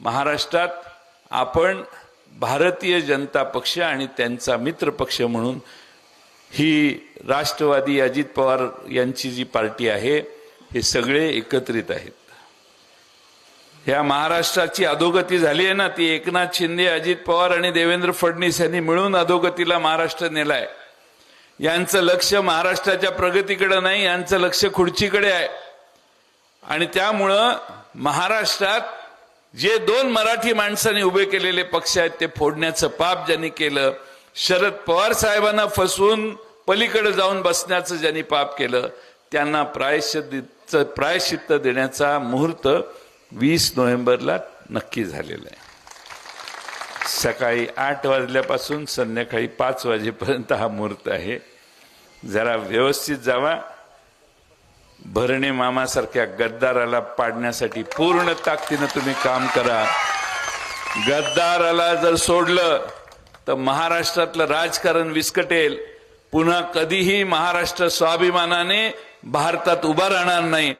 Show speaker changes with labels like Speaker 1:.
Speaker 1: महाराष्ट्रात आपण भारतीय जनता पक्ष आणि त्यांचा मित्र पक्ष म्हणून ही राष्ट्रवादी अजित पवार यांची जी पार्टी आहे हे सगळे एकत्रित आहेत. ह्या महाराष्ट्राची अधोगती झाली आहे ना ती एकनाथ शिंदे अजित पवार आणि देवेंद्र फडणवीस यांनी मिळून अधोगतीला महाराष्ट्र नेलाय. यांचं लक्ष महाराष्ट्राच्या प्रगतीकडे नाही यांचं लक्ष खुर्चीकडे आहे. आणि त्यामुळं महाराष्ट्रात जे दोन मराठी माणसांनी उभे केलेले पक्ष आहेत ते फोडण्याचं पाप ज्यांनी केलं शरद पवार साहेबांना फसवून पलीकडे जाऊन बसण्याचं ज्यांनी पाप केलं त्यांना प्रायश्चित प्रायश्चित्त देण्याचा मुहूर्त वीस नोव्हेंबरला नक्की झालेला आहे. सकाळी आठ वाजल्यापासून संध्याकाळी पाच वाजेपर्यंत हा मुहूर्त आहे. जरा व्यवस्थित जावा. भरणे मामासारख्या गद्दाराला पाडण्यासाठी पूर्ण ताकदीनं तुम्ही काम करा. गद्दाराला जर सोडलं तर महाराष्ट्रातलं राजकारण विस्कटेल. पुन्हा कधीही महाराष्ट्र स्वाभिमानाने भारतात उभा राहणार नाही.